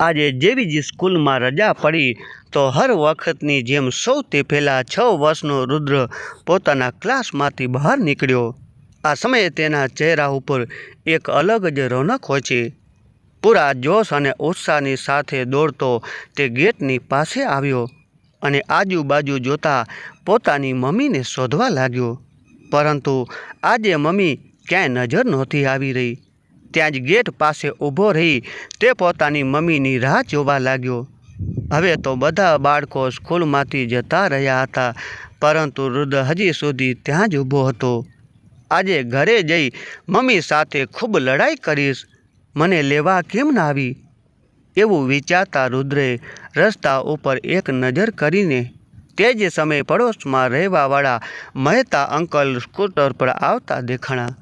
આજે જેવી જ સ્કૂલમાં રજા પડી, તો હર વખતની જેમ સૌથી પહેલાં છ વર્ષનો રુદ્ર પોતાના ક્લાસમાંથી બહાર નીકળ્યો. આ સમયે તેના ચહેરા ઉપર એક અલગ જ રોનક હોય છે. પૂરા જોશ અને ઉત્સાહની સાથે દોડતો તે ગેટની પાસે આવ્યો અને આજુબાજુ જોતા પોતાની મમ્મીને શોધવા લાગ્યો. પરંતુ આજે મમ્મી ક્યાંય નજર નહોતી આવી રહી. ત્યાં જ ગેટ પાસે ઊભો રહી તે પોતાની મમ્મીની રાહ જોવા લાગ્યો. હવે તો બધા બાળકો સ્કૂલમાંથી જતા રહ્યા હતા, પરંતુ રુદ્ર હજી સુધી ત્યાં જ ઊભો હતો. આજે ઘરે જઈ મમ્મી સાથે ખૂબ લડાઈ કરીશ. મને લેવા કેમ ના આવી? એવું વિચારતા રુદ્રે રસ્તા ઉપર એક નજર કરીને તે જ સમયે પડોશમાં રહેવાવાળા મહેતા અંકલ સ્કૂટર પર આવતા દેખાણા.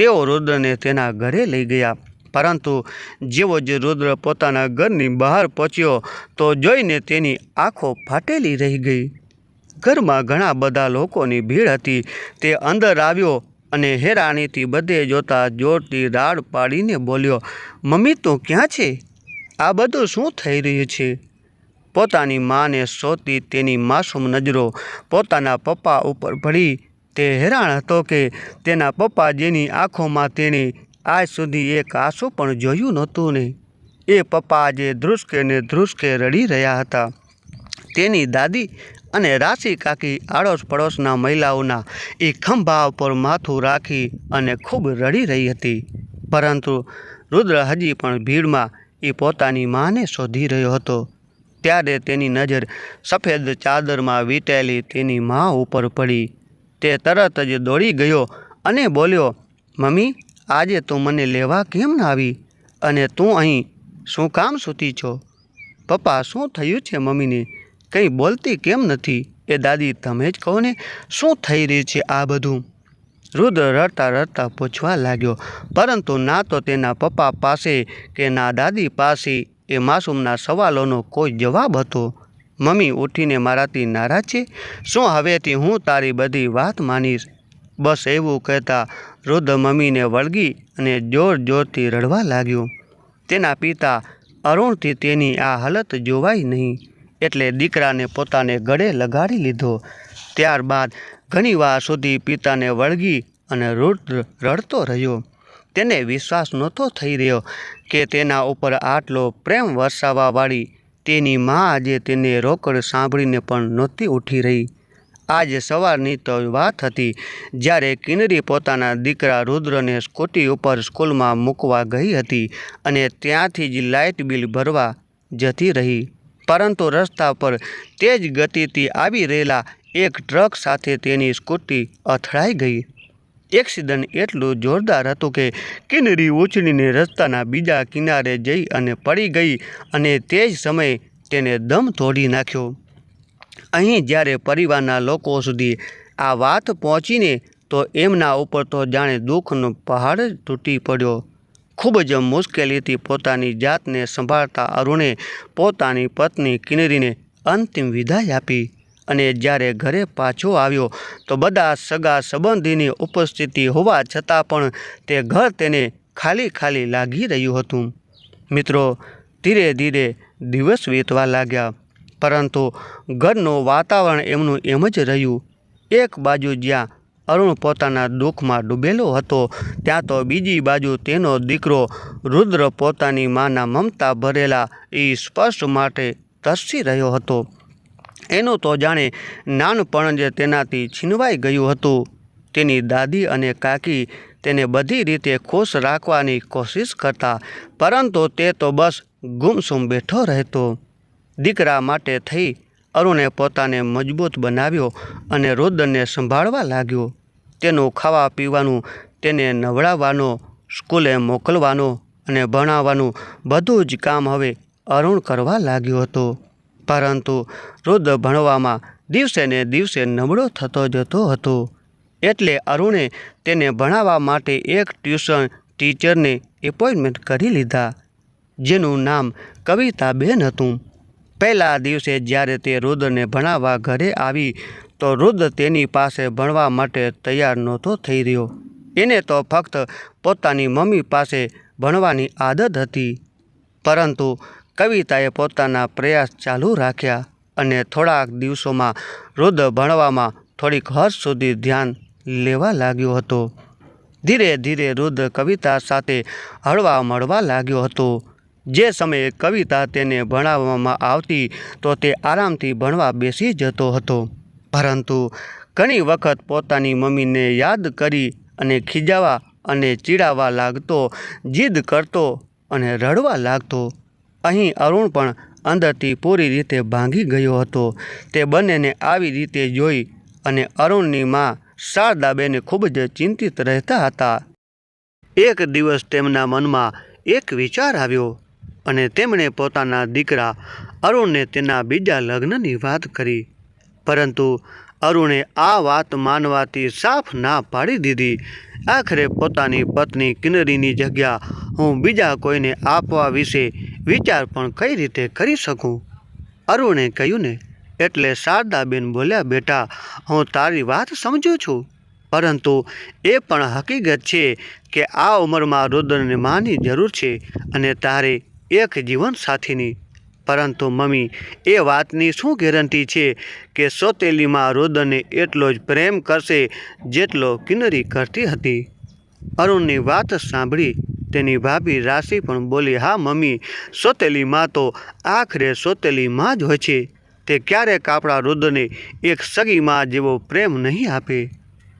તેઓ રુદ્રને તેના ઘરે લઈ ગયા. પરંતુ જેવો જ રુદ્ર પોતાના ઘરની બહાર પહોંચ્યો, તો જોઈને તેની આંખો ફાટેલી રહી ગઈ. ઘરમાં ઘણા બધા લોકોની ભીડ હતી. તે અંદર આવ્યો અને હેરાનીથી બધે જોતા જોરથી રાડ પાડીને બોલ્યો, મમ્મી, તું ક્યાં છે? આ બધું શું થઈ રહ્યું છે? પોતાની માને સોતી તેની માસૂમ નજરો પોતાના પપ્પા ઉપર પડી. તે હેરાન હતો કે તેના પપ્પા જેની આંખોમાં તેણે આજ સુધી એક આંસુ પણ જોયું નહોતું ને. એ પપ્પા આજે ધ્રુસકે ને ધ્રુસકે રડી રહ્યા હતા. તેની દાદી અને રાશી કાકી આડોશ પડોશના મહિલાઓના એ ખંભા ઉપર માથું રાખી અને ખૂબ રડી રહી હતી. પરંતુ રુદ્ર હજી પણ ભીડમાં એ પોતાની માને શોધી રહ્યો હતો. ત્યારે તેની નજર સફેદ ચાદરમાં વીંટેલી તેની મા ઉપર પડી. તે તરત જ દોડી ગયો અને બોલ્યો, મમ્મી, આજે તું મને લેવા કેમ ના આવી? અને તું અહીં શું કામ સૂતી છો? પપ્પા, શું થયું છે મમ્મીને? કંઈ બોલતી કેમ નથી? એ દાદી, તમે જ કહો ને, શું થઈ રહ્યું છે આ બધું? રુદ્ર રડતા રડતા પૂછવા લાગ્યો, પરંતુ ના તો તેના પપ્પા પાસે કે ના દાદી પાસે એ માસૂમના સવાલોનો કોઈ જવાબ હતો. મમ્મી ઉઠીને મારાથી નારાજ છે? શું હવેથી હું તારી બધી વાત માનીશ? બસ એવું કહેતા વૃદ્ધ મમ્મીને વળગી અને જોર જોરથી રડવા લાગ્યો. તેના પિતા અરુણથી તેની આ હાલત જોવાઈ નહીં, એટલે દીકરાને પોતાને ગળે લગાડી લીધો. ત્યારબાદ ઘણીવાર સુધી પિતાને વળગી અને રુદ્ર રડતો રહ્યો. તેને વિશ્વાસ નહોતો થઈ રહ્યો કે તેના ઉપર આટલો પ્રેમ વરસાવવાવાળી તેની મા આજે તેને રોકડ સાંભળીને પણ નહોતી ઉઠી રહી. આજે સવારની તો વાત હતી, જ્યારે કિન્નરી પોતાના દીકરા રુદ્રને સ્કૂટી ઉપર સ્કૂલમાં મૂકવા ગઈ હતી અને ત્યાંથી જ લાઇટ બિલ ભરવા જતી રહી. પરંતુ રસ્તા પર તેજ ગતિથી આવી રહેલા એક ટ્રક સાથે તેની સ્કૂટી અથડાઈ ગઈ. એક્સિડન્ટ એટલું જોરદાર હતું કે કિનરી ઉછળીને રસ્તાના બીજા કિનારે જઈ અને પડી ગઈ અને તે જ સમયે તેને દમ તોડી નાખ્યો. અહીં જ્યારે પરિવારના લોકો સુધી આ વાત પહોંચીને તો એમના ઉપર તો જાણે દુઃખનો પહાડ તૂટી પડ્યો. ખૂબ જ મુશ્કેલીથી પોતાની જાતને સંભાળતા અરુણે પોતાની પત્ની કિનરીને અંતિમ વિદાય આપી. અને જ્યારે ઘરે પાછો આવ્યો, તો બધા સગા સંબંધીની ઉપસ્થિતિ હોવા છતાં પણ તે ઘર તેને ખાલી ખાલી લાગી રહ્યું હતું. મિત્રો, ધીરે ધીરે દિવસ વીતવા લાગ્યા, પરંતુ ઘરનું વાતાવરણ એમનું એમ જ રહ્યું. એક બાજુ જ્યાં અરુણ પોતાના દુઃખમાં ડૂબેલો હતો, ત્યાં તો બીજી બાજુ તેનો દીકરો રુદ્ર પોતાની માના મમતા ભરેલા એ સ્પર્શ માટે તરસી રહ્યો હતો. એનું તો જાણે નાનપણ જ તેનાથી છીનવાઈ ગયું હતું. તેની દાદી અને કાકી તેને બધી રીતે ખુશ રાખવાની કોશિશ કરતા, પરંતુ તે તો બસ ગુમસુમ બેઠો રહેતો. દીકરા માટે થઈ અરુણે પોતાને મજબૂત બનાવ્યો અને રુદ્રને સંભાળવા લાગ્યો. તેનું ખાવા પીવાનું, તેને નવડાવવાનો, સ્કૂલે મોકલવાનો અને ભણાવવાનું બધું જ કામ હવે અરુણ કરવા લાગ્યો હતો. પરંતુ રુદ્ર ભણવામાં દિવસે ને દિવસે નબળો થતો જતો હતો. એટલે અરુણે તેને ભણાવવા માટે એક ટ્યુશન ટીચરને એપોઇન્ટમેન્ટ કરી લીધા, જેનું નામ કવિતાબેન હતું. પહેલા દિવસે જ્યારે તે રુદ્રને ભણાવવા ઘરે આવી, તો રુદ્ર તેની પાસે ભણવા માટે તૈયાર નહોતો થઈ રહ્યો. એને તો ફક્ત પોતાની મમ્મી પાસે ભણવાની આદત હતી. પરંતુ કવિતાએ પોતાના પ્રયાસ ચાલુ રાખ્યા. અને થોડાક દિવસોમાં રુદ્ર ભણવામાં થોડીક હદ સુધી ધ્યાન લેવા લાગ્યો હતો. ધીરે ધીરે રુદ્ર કવિતા સાથે હળવા મળવા લાગ્યો હતો. જે સમયે કવિતા તેને ભણાવવામાં આવતી તો તે આરામથી ભણવા બેસી જતો હતો. પરંતુ ઘણી વખત પોતાની મમ્મીને યાદ કરી અને ખીજાવા અને ચીડાવા લાગતો, જીદ કરતો અને રડવા લાગતો. અહીં અરુણ પણ અંદરથી પૂરી રીતે ભાંગી ગયો હતો. તે બંનેને આવી રીતે જોઈ અને અરુણની મા શારદાબેને ખૂબ જ ચિંતિત રહેતા હતા. એક દિવસ તેમના મનમાં એક વિચાર આવ્યો અને તેમણે પોતાના દીકરા અરુણને તેના બીજા લગ્નની વાત કરી. પરંતુ અરુણે આ વાત માનવાથી સાફ ના પાડી દીધી. આખરે પોતાની પત્ની કિન્નરીની જગ્યા હું બીજા કોઈને આપવા વિશે વિચાર પણ કઈ રીતે કરી શકું? અરુણે કહ્યું ને, એટલે શારદાબેન બોલ્યા, બેટા, હું તારી વાત સમજું છું. પરંતુ એ પણ હકીકત છે કે આ ઉંમરમાં રુદ્રને માની જરૂર છે અને તારે એક જીવન સાથીની પરંતુ મમ્મી, એ વાતની શું ગેરંટી છે કે સોતેલીમાં રુદ્રને એટલો જ પ્રેમ કરશે જેટલો કિન્નરી કરતી હતી? અરુણની વાત સાંભળી તેની ભાભી રાશિ પણ બોલી, હા મમ્મી સોતેલી માં તો આખરે સોતેલી માં જ હોય છે. તે ક્યારેક આપણા રુદ્રને એક સગી માં જેવો પ્રેમ નહીં આપે.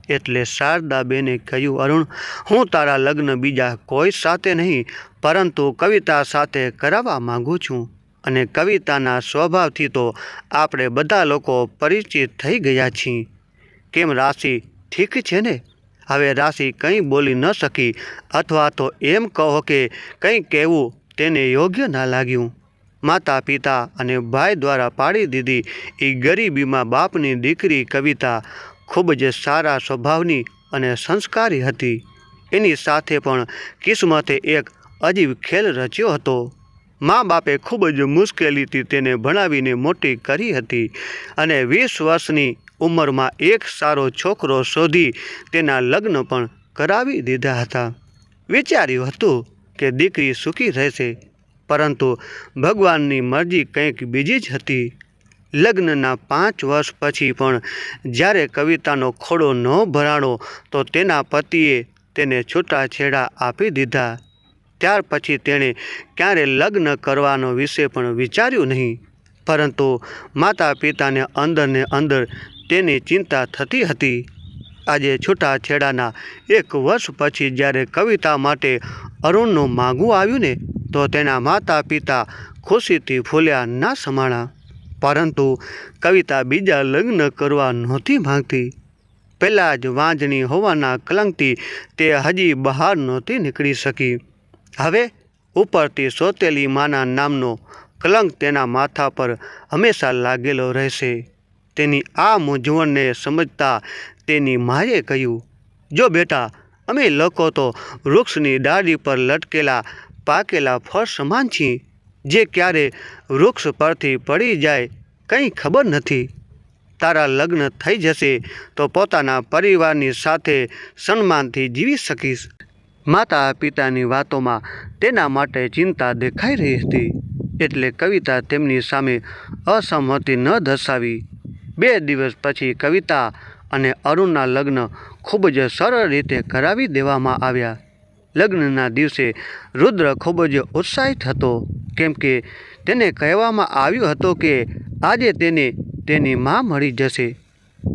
એટલે શારદાબેને કહ્યું, અરુણ, હું તારા લગ્ન બીજા કોઈ સાથે નહીં, પરંતુ કવિતા સાથે કરાવવા માગું છું. અને કવિતાના સ્વભાવથી તો આપણે બધા લોકો પરિચિત થઈ ગયા છીએ. કેમ રાશિ ઠીક છે ને? હવે રાશિ કંઈ બોલી ન શકી અથવા તો એમ કહો કે કંઈ કહેવું તેને યોગ્ય ના લાગ્યું. માતા પિતા અને ભાઈ દ્વારા પાડી દીધી એ ગરીબીમાં બાપની દીકરી કવિતા ખૂબ જ સારા સ્વભાવની અને સંસ્કારી હતી. એની સાથે પણ કિસ્મતે એક અજીબ ખેલ રચ્યો હતો. મા બાપે ખૂબ જ મુશ્કેલીથી તેને ભણાવીને મોટી કરી હતી અને વીસ વર્ષની ઉંમરમાં એક સારો છોકરો શોધી તેના લગ્ન પણ કરાવી દીધા હતા. વિચાર્યું હતું કે દીકરી સુખી રહેશે, પરંતુ ભગવાનની મરજી કંઈક બીજી જ હતી. લગ્નના પાંચ વર્ષ પછી પણ જ્યારે કવિતાનો ખોડો ન ભરાણો, તો તેના પતિએ તેને છૂટાછેડા આપી દીધા. ત્યાર પછી તેણે ક્યારે લગ્ન કરવાનો વિશે પણ વિચાર્યું નહીં. પરંતુ માતા પિતાને અંદરને અંદર તેની ચિંતા થતી હતી. આજે છૂટાછેડાના એક વર્ષ પછી જ્યારે કવિતા માટે અરુણનું માગું આવ્યું ને, તો તેના માતા પિતા ખુશીથી ફૂલ્યા ના સમાણા. પરંતુ કવિતા બીજા લગ્ન કરવા નહોતી માંગતી. પહેલાં જ વાંજણી હોવાના કલંકથી તે હજી બહાર નહોતી નીકળી શકી. હવે ઉપરથી સોતેલી માના નામનો કલંક તેના માથા પર હંમેશા લાગેલો રહેશે. તેની આ મૂંઝવણને સમજતા તેની માએ કહ્યું, જો બેટા, અમે લોકો તો વૃક્ષની ડાળી પર લટકેલા પાકેલા ફળ સમાન છીએ. જે ક્યારે વૃક્ષ પરથી પડી જાય કંઈ ખબર નથી. તારા લગ્ન થઈ જશે તો પોતાના પરિવારની સાથે સન્માનથી જીવી શકીશ. માતા પિતાની વાતોમાં તેના માટે ચિંતા દેખાઈ રહી હતી, એટલે કવિતા તેમની સામે અસહમતિ ન દર્શાવી. બે દિવસ પછી કવિતા અને અરુણના લગ્ન ખૂબ જ સરળ રીતે કરાવી દેવામાં આવ્યા. લગ્નના દિવસે રુદ્ર ખૂબ જ ઉત્સાહિત હતો, કેમ કે તેને કહેવામાં આવ્યું હતું કે આજે તેને તેની મા મળી જશે.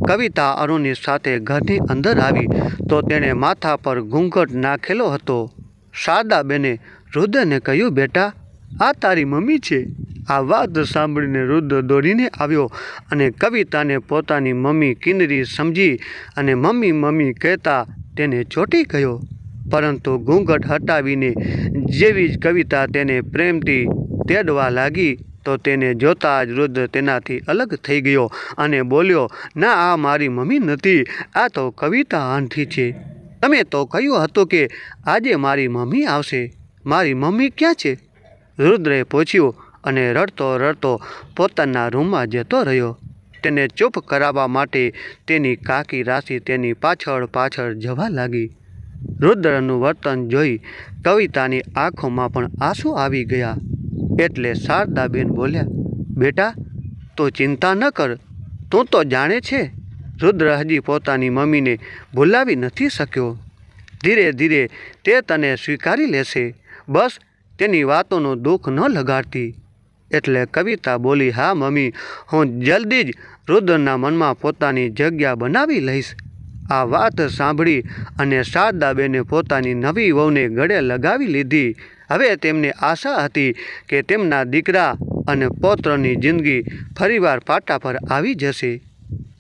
કવિતા અરુણની સાથે ઘરની અંદર આવી તો તેણે માથા પર ઘૂંઘટ નાખેલો હતો. શારદાબેને રુદ્રને કહ્યું, બેટા, આ તારી મમ્મી છે. આ વાત સાંભળીને રુદ્ર દોડીને આવ્યો અને કવિતાને પોતાની મમ્મી કિન્નરી સમજી અને મમ્મી મમ્મી કહેતા તેને ચોંટી ગયો. પરંતુ ઘૂંઘટ હટાવીને જેવી જ કવિતા તેને પ્રેમથી તેડવા લાગી. તો તેને જોતા જ રુદ્ર તેનાથી અલગ થઈ ગયો અને બોલ્યો, ના, આ મારી મમ્મી નથી, આ તો કવિતા આંઠી છે. તમે તો કહ્યું હતું કે આજે મારી મમ્મી આવશે. મારી મમ્મી ક્યાં છે? રુદ્રે પૂછ્યું અને રડતો રડતો પોતાના રૂમમાં જતો રહ્યો. તેને ચૂપ કરાવવા માટે તેની કાકી રાશિ તેની પાછળ પાછળ જવા લાગી. રુદ્રનું વર્તન જોઈ કવિતાની આંખોમાં પણ આંસુ આવી ગયા. એટલે શારદાબેન બોલ્યા, બેટા, તો ચિંતા ન કર, તું તો જાણે છે રુદ્ર હજી પોતાની મમ્મીને ભૂલાવી નથી શક્યો. ધીરે ધીરે તે તને સ્વીકારી લેશે. બસ, તેની વાતોનું દુઃખ ન લગાડતી. એટલે કવિતા બોલી, હા, મમ્મી, હું જલ્દી જ રુદ્રના મનમાં પોતાની જગ્યા બનાવી લઈશ. આ વાત સાંભળી અને શારદાબેને પોતાની નવી વહુને ગળે લગાવી લીધી. હવે તેમને આશા હતી કે તેમના દીકરા અને પૌત્રની જિંદગી ફરીવાર પાટા પર આવી જશે.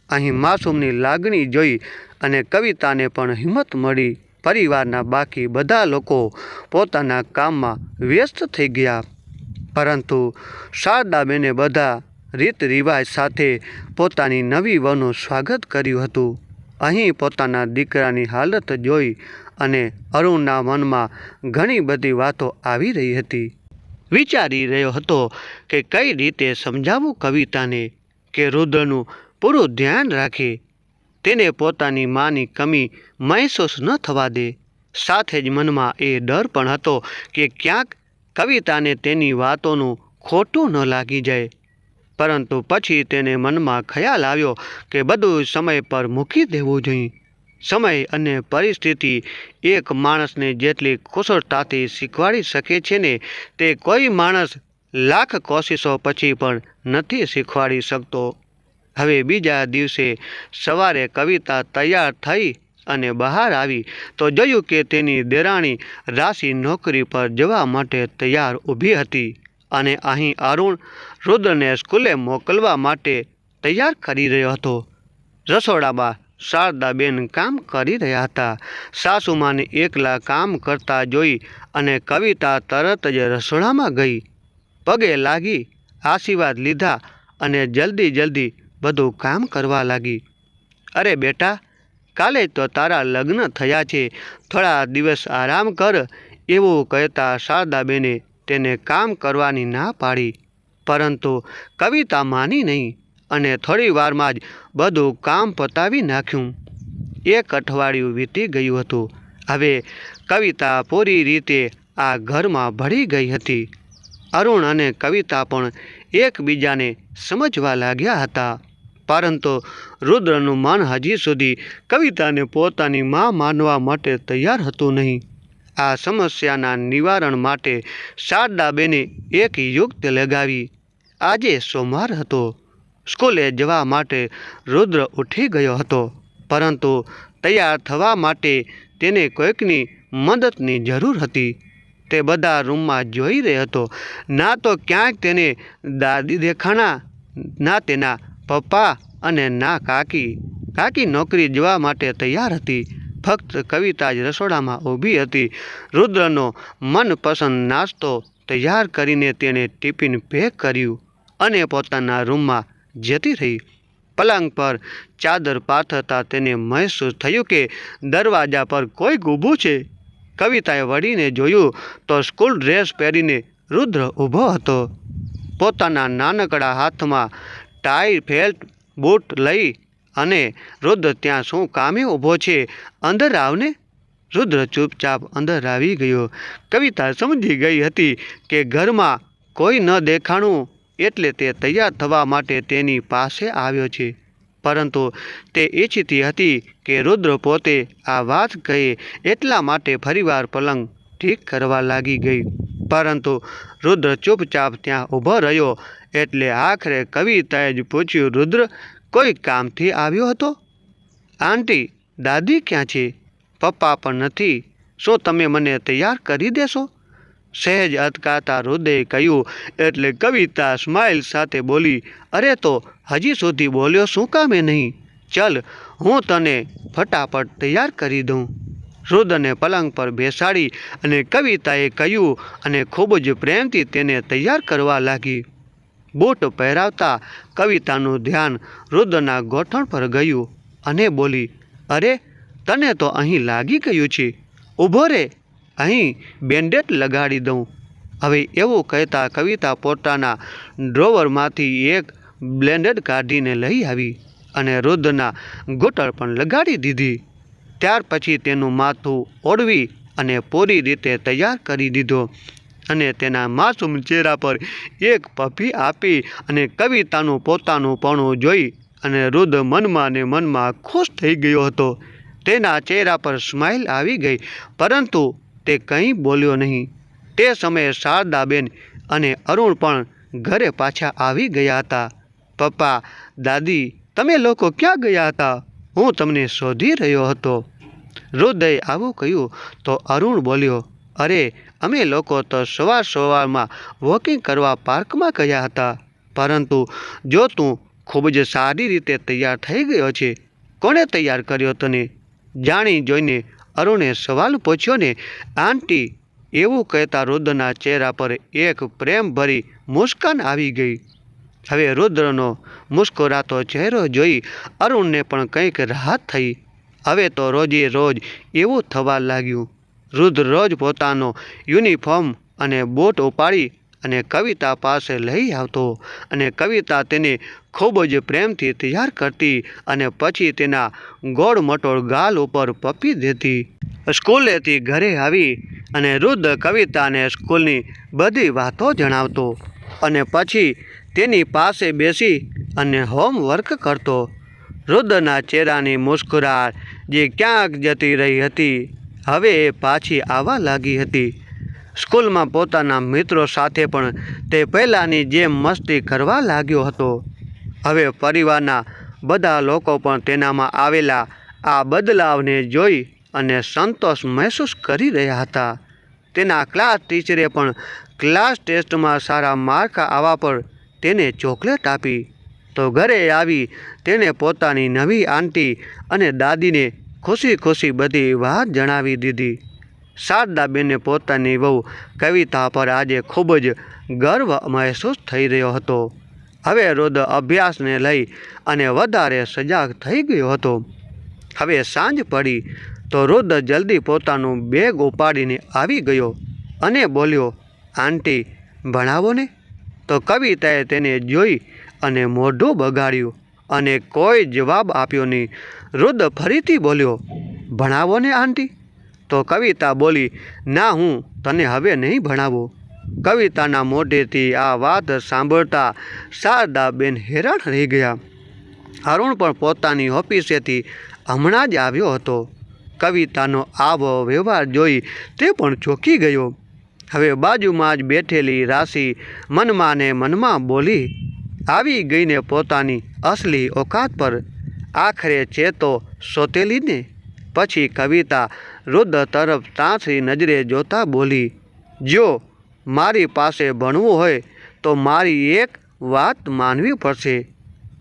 અહીં માસૂમની લાગણી જોઈ અને કવિતાને પણ હિંમત મળી. પરિવારના બાકી બધા લોકો પોતાના કામમાં વ્યસ્ત થઈ ગયા. પરંતુ શારદાબેને બધા રીત રિવાજ સાથે પોતાની નવી વહુનું સ્વાગત કર્યું હતું. અહીં પોતાના દીકરાની હાલત જોઈ અને અરુણના મનમાં ઘણી બધી વાતો આવી રહી હતી. વિચારી રહ્યો હતો કે કઈ રીતે સમજાવું કવિતાને કે રુદ્રનું પૂરું ધ્યાન રાખે. તેને પોતાની માની કમી મહેસૂસ ન થવા દે. સાથે જ મનમાં એ ડર પણ હતો કે ક્યાંક કવિતાને તેની વાતોનું ખોટું ન લાગી જાય. પરંતુ પછી તેને મનમાં ખ્યાલ આવ્યો કે બધું સમય પર મૂકી દેવું જોઈએ. સમય અને પરિસ્થિતિ એક માણસને જેટલી કુશળતાથી શીખવાડી શકે છે ને તે કોઈ માણસ લાખ કોશિશો પછી પણ નથી શીખવાડી શકતો. હવે બીજા દિવસે સવારે કવિતા તૈયાર થઈ અને બહાર આવી તો જોયું કે તેની દેરાણી રાશિ નોકરી પર જવા માટે તૈયાર ઊભી હતી અને અહીં અરુણ રુદ્રને સ્કૂલે મોકલવા માટે તૈયાર કરી રહ્યો હતો. રસોડામાં શારદાબેન કામ કરી રહ્યા હતા. સાસુમાને એકલા કામ કરતા જોઈ અને કવિતા તરત જ રસોડામાં ગઈ. પગે લાગી, આશીર્વાદ લીધા અને જલ્દી જલ્દી બધું કામ કરવા લાગી. અરે બેટા, કાલે તો તારા લગ્ન થયા છે. થોડા દિવસ આરામ કર, એવું કહેતા શારદાબેને તેને કામ કરવાની ના પાડી. પરંતુ કવિતા માની નહીં અને થોડી વારમાં જ બધું કામ પતાવી નાખ્યું. એક અઠવાડિયું વીતી ગયું હતું. હવે કવિતા પૂરી રીતે આ ઘરમાં ભળી ગઈ હતી. અરુણ અને કવિતા પણ એકબીજાને સમજવા લાગ્યા હતા. પરંતુ રુદ્રનું મન હજી સુધી કવિતાને પોતાની માં માનવા માટે તૈયાર હતું નહીં. આ સમસ્યાના નિવારણ માટે શારદાબેને એક યુક્ત લગાવી. આજે સોમવાર હતો. સ્કૂલે જવા માટે રુદ્ર ઉઠી ગયો હતો. પરંતુ તૈયાર થવા માટે તેને કોઈકની મદદની જરૂર હતી. તે બધા રૂમમાં જોઈ રહ્યો હતો. ના તો ક્યાંક તેને દાદી દેખાણા, ના તેના પપ્પા અને ના કાકી. કાકી નોકરી જવા માટે તૈયાર હતી. ફક્ત કવિતા જ રસોડામાં ઊભી હતી. રુદ્રનો મનપસંદ નાસ્તો તૈયાર કરીને તેણે ટિફિન પેક કર્યું અને પોતાના રૂમમાં જતી રહી. પલંગ પર ચાદર પાથરતા તેને મહેસૂસ થયું કે દરવાજા પર કોઈ ઊભું છે. કવિતાએ વળીને જોયું તો સ્કૂલ ડ્રેસ પહેરીને રુદ્ર ઊભો હતો. પોતાના નાનકડા હાથમાં ટાઈ ફેલ્ટ બૂટ લઈ અને રુદ્ર, ત્યાં શું કામે ઊભો છે? અંદર આવને. રુદ્ર ચૂપચાપ અંદર આવી ગયો. કવિતા સમજી ગઈ હતી કે ઘરમાં કોઈ ન દેખાણું એટલે તે તૈયાર થવા માટે તેની પાસે આવ્યો છે. પરંતુ તે ઈચ્છતી હતી કે રુદ્ર પોતે આ વાત કહે એટલા માટે ફરીવાર પલંગ ઠીક કરવા લાગી ગઈ. પરંતુ રુદ્ર ચૂપચાપ ત્યાં ઊભો રહ્યો એટલે આખરે કવિતાએ જ પૂછ્યું, રુદ્ર, કોઈ કામથી આવ્યો હતો? આંટી, દાદી ક્યાં છે? પપ્પા પણ નથી. શું તમે મને તૈયાર કરી દેશો? સહેજ અટકાતા રુદ્રે કહ્યું. એટલે કવિતા સ્માઇલ સાથે બોલી, અરે તો હજી સુધી બોલ્યો શું કામે નહીં? ચલ, હું તને ફટાફટ તૈયાર કરી દઉં. રુદ્રને પલંગ પર બેસાડી અને કવિતાએ કહ્યું અને ખૂબ જ પ્રેમથી તેને તૈયાર કરવા લાગી. બૂટ પહેરાવતા કવિતાનું ધ્યાન રુદ્રના ગોઠણ પર ગયું અને બોલી, અરે, તને તો અહીં લાગી ગયું છે. ઊભો રે. અહીં બેન્ડેડ લગાડી દઉં. હવે એવું કહેતા કવિતા પોતાના ડ્રોવરમાંથી એક બ્લેન્ડેડ કાઢીને લઈ આવી અને રુદ્રના ઘૂંટણ પણ લગાડી દીધી. ત્યાર પછી તેનું માથું ઓળવી અને પૂરી રીતે તૈયાર કરી દીધો અને તેના માસૂમ ચહેરા પર એક પફી આપી અને કવિતાનું પોતાનું પણું જોઈ અને રુદ્ર મનમાં ને મનમાં ખુશ થઈ ગયો હતો. તેના ચહેરા પર સ્માઇલ આવી ગઈ, પરંતુ તે કંઈ બોલ્યો નહીં. તે સમયે શારદાબેન અને અરુણ પણ ઘરે પાછા આવી ગયા હતા. પપ્પા, દાદી, તમે લોકો ક્યાં ગયા હતા? હું તમને શોધી રહ્યો હતો. રુદય આવું કહ્યું તો અરુણ બોલ્યો, અરે, અમે લોકો તો સવાર સવારમાં વોકિંગ કરવા પાર્કમાં ગયા હતા. પરંતુ જો તું ખૂબ જ સારી રીતે તૈયાર થઈ ગયો છે, કોણે તૈયાર કર્યો તને? જાણી જોઈને અરુણે સવાલ પૂછ્યો ને, આંટી, એવું કહેતા રુદ્રના ચહેરા પર એક પ્રેમભરી મુસ્કાન આવી ગઈ. હવે રુદ્રનો મુસ્કુરાતો ચહેરો જોઈ અરુણને પણ કંઈક રાહત થઈ. હવે તો રોજે રોજ એવું થવા લાગ્યું. રુદ્ર રોજ પોતાનો યુનિફોર્મ અને બોટ ઉપાડી અને કવિતા પાસે લઈ આવતો અને કવિતા તેને ખૂબ જ પ્રેમથી તૈયાર કરતી અને પછી તેના ગોળ મટોળ ગાલ ઉપર પપી દેતી. સ્કૂલેથી ઘરે આવી અને રુદ્ર કવિતાને સ્કૂલની બધી વાતો જણાવતો અને પછી તેની પાસે બેસી અને હોમવર્ક કરતો. રુદ્રના ચહેરાની મુસ્કુરાટ જે ક્યાંક જતી રહી હતી, હવે એ પાછી આવવા લાગી હતી. સ્કૂલમાં પોતાના મિત્રો સાથે પણ તે પહેલાંની જેમ મસ્તી કરવા લાગ્યો હતો. હવે પરિવારના બધા લોકો પણ તેનામાં આવેલા આ બદલાવને જોઈ અને સંતોષ મહેસૂસ કરી રહ્યા હતા. તેના ક્લાસ ટીચરે પણ ક્લાસ ટેસ્ટમાં સારા માર્ક આવવા પર તેને ચોકલેટ આપી. તો ઘરે આવી તેણે પોતાની નવી આંટી અને દાદીને ખુશી ખુશી બધી વાત જણાવી દીધી. શારદાબેને પોતાની વહુ કવિતા પર આજે ખૂબ જ ગર્વ મહેસૂસ થઈ રહ્યો હતો. હવે રોદ અભ્યાસને લઈ અને વધારે સજાગ થઈ ગયો હતો. હવે સાંજ પડી તો રુદ જલ્દી પોતાનું બેગ ઉપાડીને આવી ગયો અને બોલ્યો, આંટી, ભણાવો ને? તો કવિતાએ તેને જોઈ અને મોઢું બગાડ્યું અને કોઈ જવાબ આપ્યો નહીં. રુદ ફરીથી બોલ્યો, ભણાવો ને, આંટી? તો કવિતા બોલી, ના હું તને હવે નહીં ભણાવો. કવિતાના મોઢેથી આ વાત સાંભળતા શારદાબેન હેરાન રહી ગયા. અરુણ પણ પોતાની ઓફિસેથી હમણાં જ આવ્યો હતો. કવિતાનો આવો વ્યવહાર જોઈ તે પણ ચોંકી ગયો. હવે બાજુમાં જ બેઠેલી રાશિ મનમાં ને મનમાં બોલી, આવી ગઈને પોતાની અસલી ઓકાત પર આખરે ચેતો સોતેલીને પછી કવિતા રુદ્ર તરફ તાંસી નજરે જોતા બોલી જો મારી પાસે ભણવું હોય તો મારી એક વાત માનવી પડશે.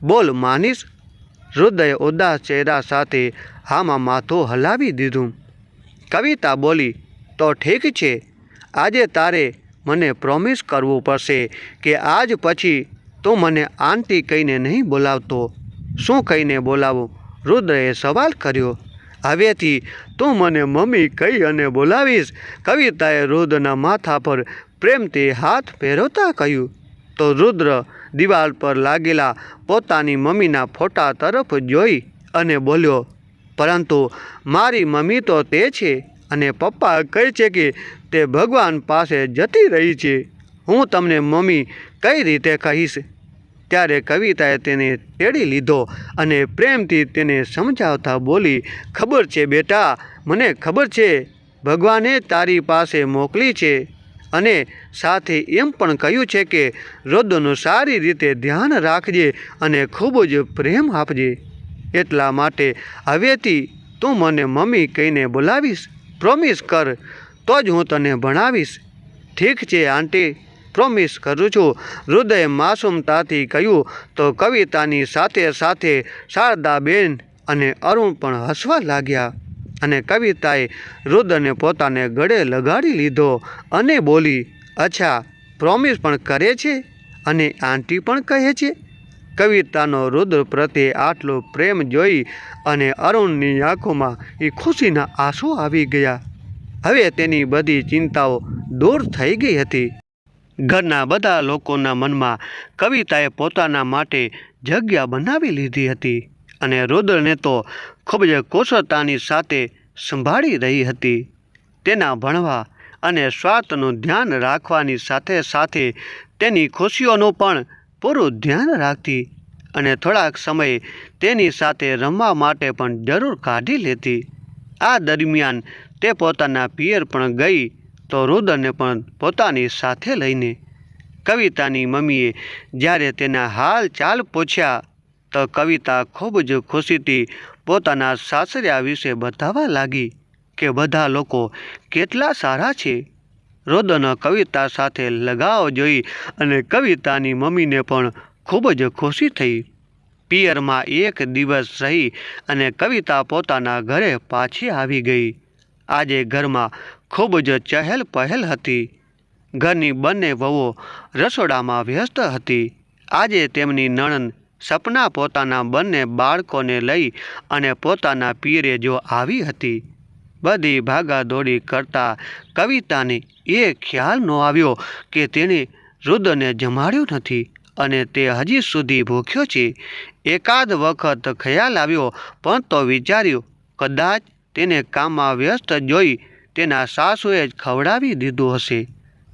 બોલ માનીશ. હૃદય ઉદાસ ચહેરા સાથે હામાં માથું હલાવી દીધું. કવિતા બોલી, તો ઠીક છે. આજે તારે મને પ્રોમિસ કરવું પડશે કે આજ પછી તું મને આંટી કહીને નહીં બોલાવતો. શું કહીને બોલાવું? રુદ્રએ સવાલ કર્યો. હવેથી તું મને મમ્મી કહી અને બોલાવીશ. કવિતાએ રુદ્રના માથા પર પ્રેમથી હાથ ફેરવતા કહ્યું. તો રુદ્ર દિવાલ પર લાગેલા પોતાની મમ્મીના ફોટા તરફ જોઈ અને બોલ્યો, પરંતુ મારી મમ્મી તો તે છે અને પપ્પા કહે છે કે તે ભગવાન પાસે જતી રહી છે. હું તમને મમ્મી કઈ રીતે કહીશ? ત્યારે કવિતાએ તેને તેડી લીધો અને પ્રેમથી તેને સમજાવતા બોલી, ખબર છે બેટા, મને ખબર છે, ભગવાને તારી પાસે મોકલી છે અને સાથે એમ પણ કહ્યું છે કે રોદોનું સારી રીતે ધ્યાન રાખજે અને ખૂબ જ પ્રેમ આપજે. એટલા માટે હવેથી તું મને મમ્મી કહીને બોલાવીશ. પ્રોમિસ કર, તો જ હું તને ભણાવીશ. ઠીક છે, આંટી. પ્રોમિસ કરું છું. હૃદય માસુમતાથી કહ્યું, તો કવિતાની સાથે સાથે શારદાબેન અને અરુણ પણ હસવા લાગ્યા અને કવિતાએ રુદ્રને પોતાને ગળે લગાડી લીધો અને બોલી, અચ્છા પ્રોમિસ પણ કરે છે અને આંટી પણ કહે છે. કવિતાનો રુદ્ર પ્રત્યે આટલો પ્રેમ જોઈ અને અરુણની આંખોમાં એ ખુશીના આંસુ આવી ગયા. હવે તેની બધી ચિંતાઓ દૂર થઈ ગઈ હતી. ઘરના બધા લોકોના મનમાં કવિતાએ પોતાના માટે જગ્યા બનાવી લીધી હતી અને રુદ્રને તો ખૂબ જ કુશળતાની સાથે સંભાળી રહી હતી. તેના ભણવા અને સ્વાર્થનું ધ્યાન રાખવાની સાથે સાથે તેની ખુશીઓનું પણ પૂરું ધ્યાન રાખતી અને થોડાક સમય તેની સાથે રમવા માટે પણ જરૂર કાઢી લેતી. આ દરમિયાન તે પોતાના પિયર પણ ગઈ તો રુદરને પણ પોતાની સાથે લઈને કવિતાની મમ્મીએ જ્યારે તેના હાલ ચાલ પૂછ્યા, તો કવિતા ખૂબ જ ખુશીથી પોતાના સાસરિયા વિશે બતાવવા લાગી કે બધા લોકો કેટલા સારા છે. રોદન કવિતા સાથે લગાવ જોઈ અને કવિતાની મમ્મીને પણ ખૂબ જ ખુશી થઈ. પિયરમાં એક દિવસ રહી અને કવિતા પોતાના ઘરે પાછી આવી ગઈ. આજે ઘરમાં ખૂબ જ ચહેલ પહેલ હતી. ઘરની બંને વહુઓ રસોડામાં વ્યસ્ત હતી. આજે તેમની નણંદ સપના પોતાના બંને બાળકોને લઈ અને પોતાના પીરે જો આવી હતી. બધી ભાગાદોડી કરતા કવિતાને એ ખ્યાલ ન આવ્યો કે તેણે રુદ્રને જમાડ્યું નથી અને તે હજી સુધી ભૂખ્યો છે. એકાદ વખત ખ્યાલ આવ્યો પણ તો વિચાર્યું, કદાચ તેને કામમાં વ્યસ્ત જોઈ તેના સાસુએ જ ખવડાવી દીધું હશે.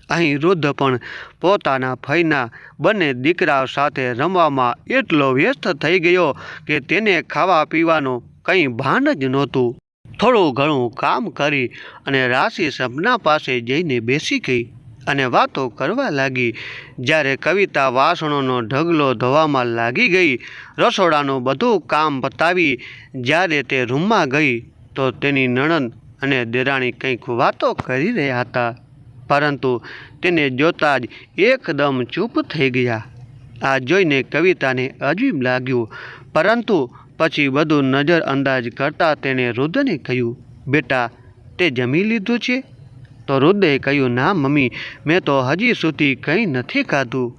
અહીં વૃદ્ધ પણ પોતાના ફઈના બંને દીકરાઓ સાથે રમવામાં એટલો વ્યસ્ત થઈ ગયો કે તેને ખાવા પીવાનું કંઈ ભાન જ નહોતું. થોડું ઘણું કામ કરી અને રાશિ સપના પાસે જઈને બેસી ગઈ અને વાતો કરવા લાગી. જ્યારે કવિતા વાસણોનો ઢગલો ધોવામાં લાગી ગઈ, રસોડાનું બધું કામ પતાવી જ્યારે તે રૂમમાં ગઈ તો તેની નણંદ અને દેરાણી કંઈક વાતો કરી રહ્યા હતા, પરંતુ તેને જોતા જ એકદમ ચૂપ થઈ ગયા. આ જોઈને કવિતાને અજીબ લાગ્યું, પરંતુ પછી બધું નજરઅંદાજ કરતાં તેણે રુદ્રને કહ્યું, બેટા, તે જમી લીધું છે? તો રુદ્રે કહ્યું, ના મમ્મી, મેં તો હજી સુધી કંઈ નથી ખાધું.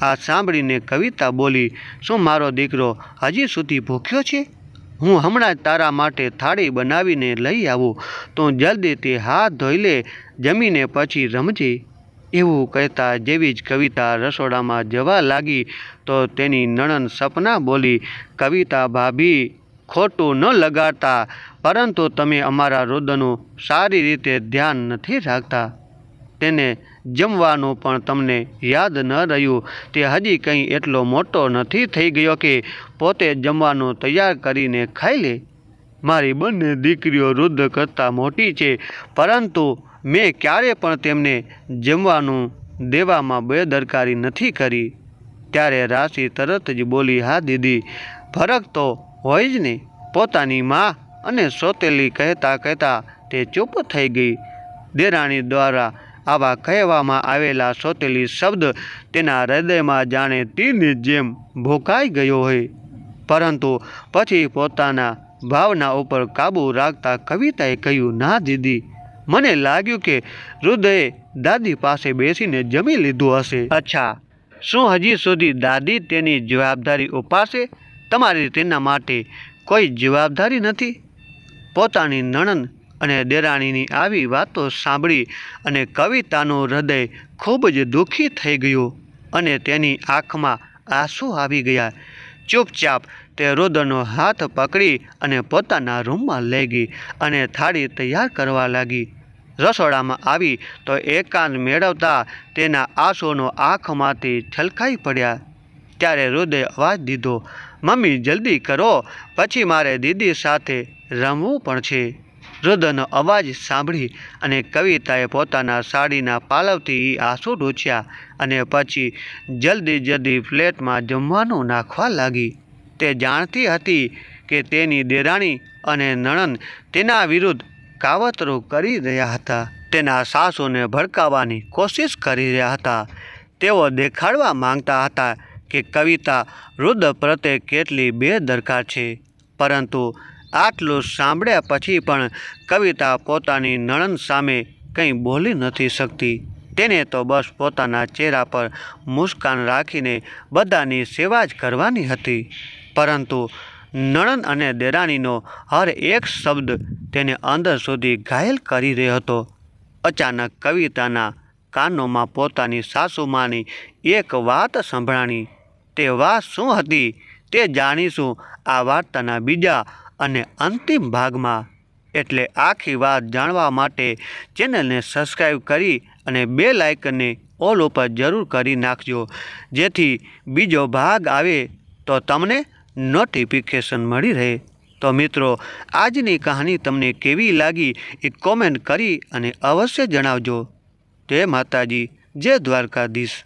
આ સાંભળીને કવિતા બોલી, શું મારો દીકરો હજી સુધી ભૂખ્યો છે? હું હમણાં જ તારા માટે થાળી બનાવીને લઈ આવું. તો જલ્દી તે હાથ ધોઈ લે, જમીને પછી રમજે. એવું કહેતા જેવી જ કવિતા રસોડામાં જવા લાગી તો તેની નણન સપના બોલી, કવિતા ભાભી, ખોટું ન લગાડતા, પરંતુ તમે અમારા રુદનું સારી રીતે ધ્યાન નથી રાખતા. તેને જમવાનું પણ તમને યાદ ન રહ્યું. તે હજી કંઈ એટલો મોટો નથી થઈ ગયો કે પોતે જમવાનું તૈયાર કરીને ખાઈ લે. મારી બંને દીકરીઓ વૃદ્ધ કરતાં મોટી છે, પરંતુ મેં ક્યારે પણ તેમને જમવાનું દેવામાં બેદરકારી નથી કરી. ત્યારે રાશિ તરત જ બોલી, હા, દીદી, ફરક તો હોય જ ને. પોતાની મા અને સોતેલી કહેતા કહેતા તે ચૂપ થઈ ગઈ. દેરાણી દ્વારા આવા કહેવામાં આવેલા સોતેલી શબ્દ તેના હૃદયમાં જાણે તીરની જેમ ભોકાઈ ગયો હોય. પરંતુ પછી પોતાના ભાવના ઉપર કાબૂ રાખતા કવિતાએ કહ્યું, ના દીદી, મને લાગ્યું કે હૃદયે દાદી પાસે બેસીને જમી લીધું હશે. અચ્છા, શું હજી સુધી દાદી તેની જવાબદારી ઉપાડશે? તમારી તેના માટે કોઈ જવાબદારી નથી? પોતાની નણંદ અને દેરાણીની આવી વાતો સાંભળી અને કવિતાનું હૃદય ખૂબ જ દુઃખી થઈ ગયું અને તેની આંખમાં આંસુ આવી ગયા. ચૂપચાપ તે રુદ્રનો હાથ પકડી અને પોતાના રૂમમાં લઈ ગઈ અને થાળી તૈયાર કરવા લાગી. રસોડામાં આવી તો એકાંત મેળવતા તેના આંસુનો આંખમાંથી છલકાઈ પડ્યા. ત્યારે રુદે અવાજ દીધો, મમ્મી, જલ્દી કરો, પછી મારે દીદી સાથે રમવું પણ છે. રુદ્રનો અવાજ સાંભળી અને કવિતાએ પોતાના સાડીના પાલવથી આંસુ લૂછ્યા અને પછી જલ્દી જલ્દી ફ્લેટમાં જમવાનું નાખવા લાગી. તે જાણતી હતી કે તેની દેરાણી અને નણંદ તેના વિરુદ્ધ કાવતરું કરી રહ્યા હતા. તેના સાસુને ભડકાવવાની કોશિશ કરી રહ્યા હતા. તેઓ દેખાડવા માંગતા હતા કે કવિતા રુદ્ર પ્રત્યે કેટલી બેદરકાર છે. પરંતુ આટલું સાંભળ્યા પછી પણ કવિતા પોતાની નણંદ સામે કંઈ બોલી નથી શકતી. તેને તો બસ પોતાના ચહેરા પર મુસ્કાન રાખીને બધાની સેવા જ કરવાની હતી. પરંતુ નણંદ અને દેરાણીનો હર એક શબ્દ તેને અંદર સુધી ઘાયલ કરી રહ્યો હતો. અચાનક કવિતાના કાનોમાં પોતાની સાસુમાની એક વાત સંભળાણી. તે વાત શું હતી? તે જાણીશું. આ વાર્તાના બીજા અને અંતિમ ભાગમાં એટલે આખી વાત જાણવા માટે ચેનલને સબસ્ક્રાઈબ કરી અને બે લાઇકને ઓલ ઉપર જરૂર કરી નાખજો. જેથી બીજો ભાગ આવે તો તમને નોટિફિકેશન મળી રહે. તો મિત્રો, આજની કહાની તમને કેવી લાગી એ કોમેન્ટ કરી અને અવશ્ય જણાવજો. જય માતાજી, જય દ્વારકાધીશ.